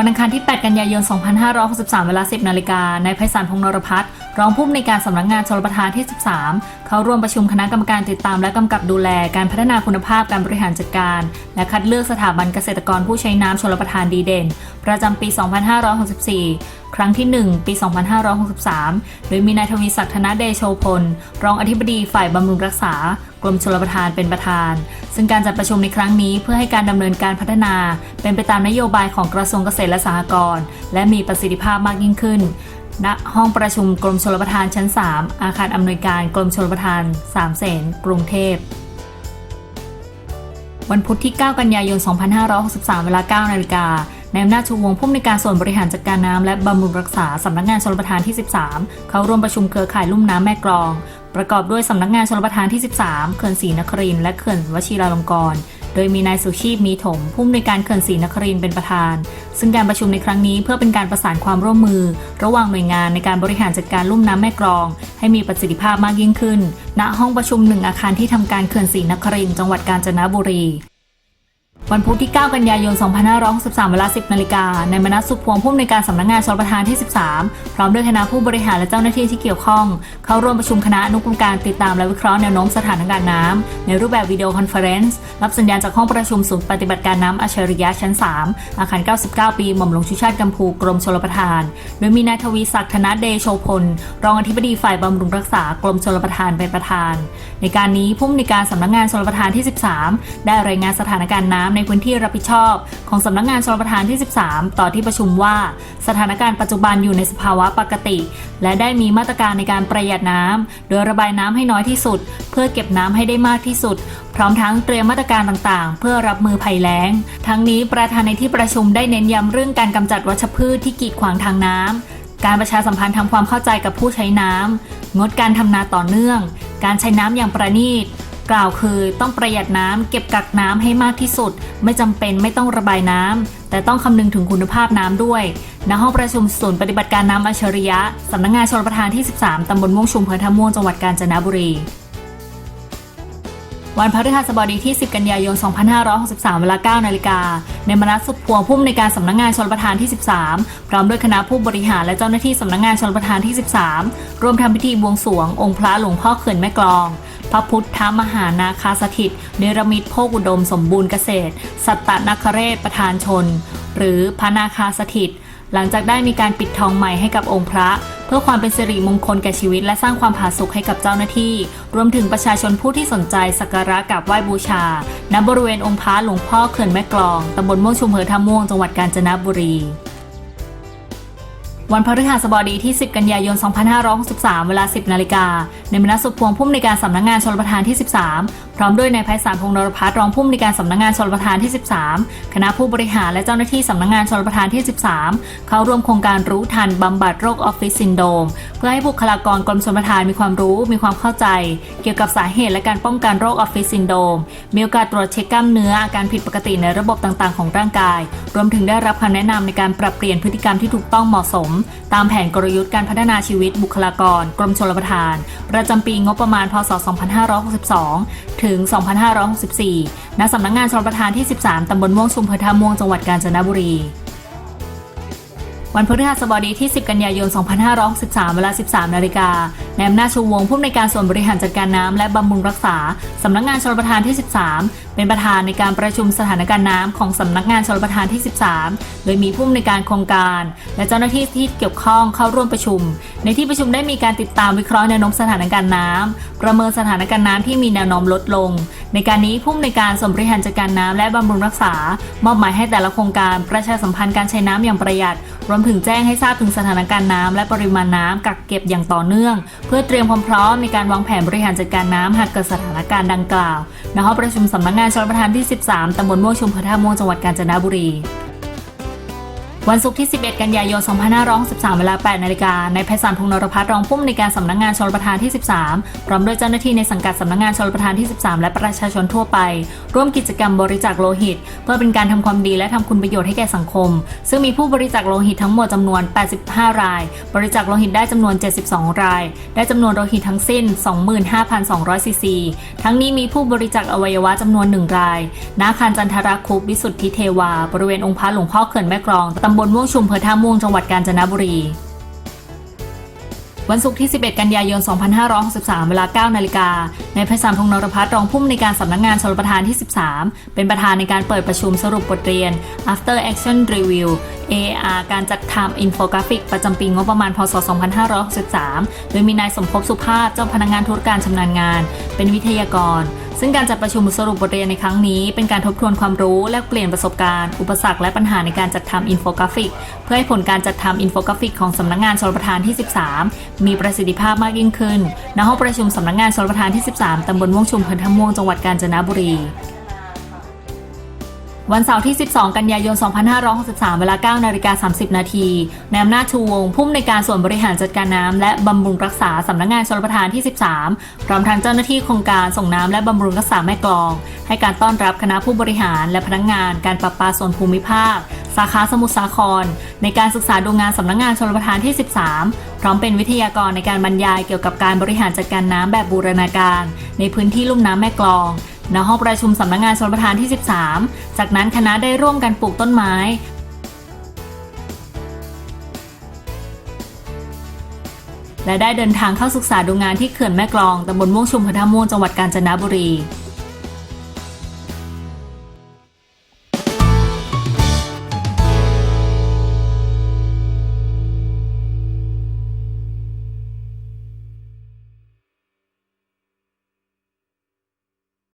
วันอังคารที่ 8 กันยายน 2563 เวลา 10 นาฬิกานายไพศาลพงษ์นรพัฒน์รองผู้อำนวยการสำนักงานชลประทานที่ 13 เข้าร่วมประชุมคณะกรรมการติดตามและกำกับดูแลการพัฒนาคุณภาพการบริหารจัดการ และคัดเลือกสถาบันเกษตรกรผู้ใช้น้ำชลประทานดีเด่น ประจำปี 2564 ครั้งที่ 1 ปี 2563 โดยมีนายทวีศักดิ์ธนเดโชพล รองอธิบดีฝ่ายบำรุงรักษา กรมชลประทานเป็นประธาน ซึ่งการจัดประชุมในครั้งนี้เพื่อให้การดำเนินการพัฒนา เป็นไปตามนโยบายของกระทรวงเกษตรและสหกรณ์และมีประสิทธิภาพมากยิ่งขึ้นณห้องประชุมกรมชลประทานชั้น 3 อาคารอำนวยการกรมชลประทาน3เสนกรุงเทพ วันพุธที่ 9 กันยายน 2563 เวลา 9 นาฬิกาในอำนาจชูวงผู้อำนวยการส่วนบริหารจัดการน้ำและบำรุงรักษาสำนักงานชลประทานที่ 13 เข้าร่วมประชุมเครือข่ายลุ่มน้ำแม่กลอง ประกอบด้วยสำนักงานชลประทานที่ 13 เขื่อนศรีนครินทร์และเขื่อนวชิราลงกรณ์โดยมีนายสุชีพมีถมผู้อำนวยการเขื่อนศรีนครินทร์เป็นประธาน ซึ่งการประชุมในครั้งนี้เพื่อเป็นการประสานความร่วมมือ ระหว่างหน่วยงานในการบริหารจัดการลุ่มน้ำแม่กลอง ให้มีประสิทธิภาพมากยิ่งขึ้น ณห้องประชุมหนึ่งอาคารที่ทำการเขื่อนศรีนครินทร์จังหวัดกาญจนบุรี วันพุธที่ 9 กันยายน 2563 เวลา 10 นาฬิกา ในมนัสสุพวงผู้อำนวยการสำนักงานชลประทานที่ 13 พร้อมด้วยคณะผู้บริหารและเจ้าหน้าที่ที่เกี่ยวข้อง เข้าร่วมประชุมคณะอนุกรรมการติดตามและวิเคราะห์แนวโน้มสถานการณ์น้ำ ในรูปแบบวิดีโอคอนเฟอเรนซ์ รับสัญญาณจากห้องประชุมศูนย์ปฏิบัติการน้ำอัจฉริยะชั้น 3 อาคาร 99 ปี หม่อมหลวงชุชาติกัมพูกรมชลประทาน โดยมีนายทวีศักดิ์ธนเดโชพล รองอธิบดีฝ่ายบำรุงรักษากรมชลประทานเป็นประธาน ในการนี้ผู้อำนวยการสำนักงานชลประทานที่ 13 ได้รายงานสถานการณ์น้ำในพื้นที่รับผิดชอบของสำนักงานชลประทานที่ 13 ต่อที่ประชุมว่า สถานการณ์ปัจจุบันอยู่ในสภาวะปกติ และได้มีมาตรการในการประหยัดน้ำโดยระบายน้ำให้น้อยที่สุด เพื่อเก็บน้ำให้ได้มากที่สุด พร้อมทั้งเตรียมมาตรการต่างๆ เพื่อรับมือภัยแล้ง ทั้งนี้ประธานในที่ประชุมได้เน้นย้ำเรื่องการกำจัดวัชพืชที่กีดขวางทางน้ำการประชาสัมพันธ์ทำความเข้าใจกับผู้ใช้น้ำ งดการทำนาต่อเนื่อง การใช้น้ำอย่างประณีต กล่าวคือต้องประหยัดน้ำเก็บกักน้ำให้มากที่สุด ไม่จำเป็นไม่ต้องระบายน้ำแต่ต้องคำนึงถึงคุณภาพน้ำด้วยณห้องประชุมศูนย์ปฏิบัติการน้ำอัจฉริยะสำนักงงานชลประทานที่ 13ตำบลม่วงชุมเภอท่าม่วงจังหวัดกาญจนบุรีวันพฤหัสบดีที่ 10 กันยายน 2563 เวลา 9 นาฬิกา ในมนัสสุขพวงผู้อำนวยการสำนักงานชลประทานที่ 13 พร้อมด้วยคณะผู้บริหารและเจ้าหน้าที่สำนักงานชลประทานที่ 13 ร่วมทำพิธีบวงสรวง องค์พระหลวงพ่อเขื่อนแม่กลอง พระพุทธมหานาคาสถิตเนรมิตโภคอุดมสมบูรณ์เกษตร สัตตนคเรศประธานชน หรือพระนาคาสถิต หลังจากได้มีการปิดทองใหม่ให้กับองค์พระ เพื่อความเป็นสิริมงคลแก่ชีวิต และสร้างความผาสุกให้กับเจ้าหน้าที่ รวมถึงประชาชนผู้ที่สนใจสักการะกราบไหว้บูชา ณบริเวณองค์พระหลวงพ่อเขื่อนแม่กลองตำบลม่วงชุมเภอท่าม่วงจังหวัดกาญจนบุรี วันพฤหัสบดีที่ 10 กันยายน 2563 เวลา 10 นาฬิกา ในมณสสุขพวงผู้อำนวยการสำนักงานชลประทานที่ 13 พร้อมด้วยนายไพศาลพงษ์นรพัฒน์รองผู้อำนวยการสำนักงานชลประทานที่ 13 คณะผู้บริหารและเจ้าหน้าที่สำนักงานชลประทานที่ 13 เข้าร่วมโครงการรู้ทันบำบัดโรคออฟฟิศซินโดมเพื่อให้บุคลากรกรมชลประทานมีความรู้มีความเข้าใจ เกี่ยวกับสาเหตุและการป้องกันโรคออฟฟิศซินโดมมีโอกาสตรวจเช็คกล้ามเนื้ออาการผิดปกติในระบบต่างๆ ของร่างกาย รวมถึงได้รับคำแนะนำในการปรับเปลี่ยนพฤติกรรมที่ถูกต้องเหมาะสม ตามแผนกลยุทธ์การพัฒนาชีวิตบุคลากร กรมชลประทาน ประจำปีงบประมาณพศ 2562ถึง2564ณสำนักงานชลประทานที่ 13 ตำบลม่วงชุมอำเภอท่าม่วงจังหวัดกาญจนบุรี วันพฤหัสบดีที่ 10 กันยายน 2563 เวลา 13 นาฬิกา ในอำนาจชูวงผู้อำนวยการส่วนบริหารจัดการน้ำและบำรุงรักษาสำนักงานชลประทานที่ 13 เป็นประธานในการประชุมสถานการณ์น้ำของสำนักงานชลประทานที่ 13 โดยมีผู้อำนวยการโครงการ และเจ้าหน้าที่ที่เกี่ยวข้องเข้าร่วมประชุม ในที่ประชุมได้มีการติดตามวิเคราะห์แนวโน้มสถานการณ์น้ำประเมินสถานการณ์น้ำที่มีแนวโน้มลดลง ในการนี้ผู้อำนวยการส่วนบริหารจัดการน้ำและบำรุงรักษา มอบหมายให้แต่ละโครงการประชาสัมพันธ์การใช้น้ำอย่างประหยัด รวมถึงแจ้งให้ทราบถึงสถานการณ์น้ำและปริมาณน้ำกักเก็บอย่างต่อเนื่องเพื่อเตรียมความพร้อมในการวางแผนบริหารจัดการน้ำหากเกิดสถานการณ์ดังกล่าวณห้องประชุมสำนักงานชลประทานที่ 13ตำบลม่วงชุมอำเภอท่าม่วงจังหวัดกาญจนบุรี วันศุกร์ที่ 11 กันยายน 2563เวลา 8 นาฬิกา ในายไพศาลพงษ์นรพัฒน์รองผู้อำนวยการสำนักงานชลประทานที่ 13 พร้อมด้วยเจ้าหน้าที่ในสังกัดสำนักงานชลประทานที่ 13 และประชาชนทั่วไป ร่วมกิจกรรมบริจาคโลหิต เพื่อเป็นการทำความดีและทำคุณประโยชน์ให้แก่สังคม ซึ่งมีผู้บริจาคโลหิตทั้งหมดจำนวน 85 ราย บริจาคโลหิตได้จำนวน 72 ราย ได้จำนวนโลหิตทั้งสิ้น 25,200ซีซีทั้งนี้มีผู้บริจาคอวัยวะจำนวน 1 รายณอาคารจันทราคุปวิสุทธิเทวา บริเวณองค์พระหลวงพ่อเขื่อนแม่กลองตำำบลม่วงชุมเภอท่าม่วงจังหวัดกาญจนบุรี วันศุกร์ที่ 11 กันยายน 2563 เวลา 9 นาฬิกา ในายไพศาลพงนรพัฒน์รองผู้อำนวยการสำนักงานชลประทานที่ 13 เป็นประธานในการเปิดประชุมสรุปบทเรียน After Action Review ar การจัดทำอินโฟกราฟิก ประจำปีงบประมาณ พศ 2563 โดยมีนายสมภพสุภาพ เจ้าพนักงานธุรการชำนาญงาน เป็นวิทยากร ซึ่งการจัดประชุมสรุปบทเรียนในครั้งนี้ เป็นการทบทวนความรู้และเปลี่ยนประสบการณ์ อุปสรรคและปัญหาในการจัดทำอินโฟกราฟิก เพื่อให้ผลการจัดทำอินโฟกราฟิกของสำนักงานชลประทานที่ 13 มีประสิทธิภาพมากยิ่งขึ้นณห้องประชุมสำนักงานชลประทานที่ 13ตำบลม่วงชุมอำเภอท่าม่วงจังหวัดกาญจนบุรี วันเสาร์ที่ 12 กันยายน 2563 เวลา 9 นาฬิกา 30 นาทีนายอำนาจชูวงผู้อำนวยการส่วนบริหารจัดการน้ำและบำรุงรักษาสำนักงานชลประทานที่ 13 พร้อมทางเจ้าหน้าที่โครงการส่งน้ำและบำรุงรักษาแม่กลอง ให้การต้อนรับคณะผู้บริหารและพนักงานการประปาส่วนภูมิภาค สาขาสมุทรสาคร ในการศึกษาดูงานสำนักงานชลประทานที่ 13 พร้อมเป็นวิทยากรในการบรรยายเกี่ยวกับการบริหารจัดการน้ำแบบบูรณาการ ในพื้นที่ลุ่มน้ำแม่กลอง ณห้องประชุมสำนักงานชนประธานที่ 13 จากนั้นคณะได้ร่วมกันปลูกต้นไม้ และได้เดินทางเข้าศึกษาดูงานที่เขื่อนแม่กลองตำบลม่วงชุมอำเภอท่าม่วงจังหวัดกาญจนบุรี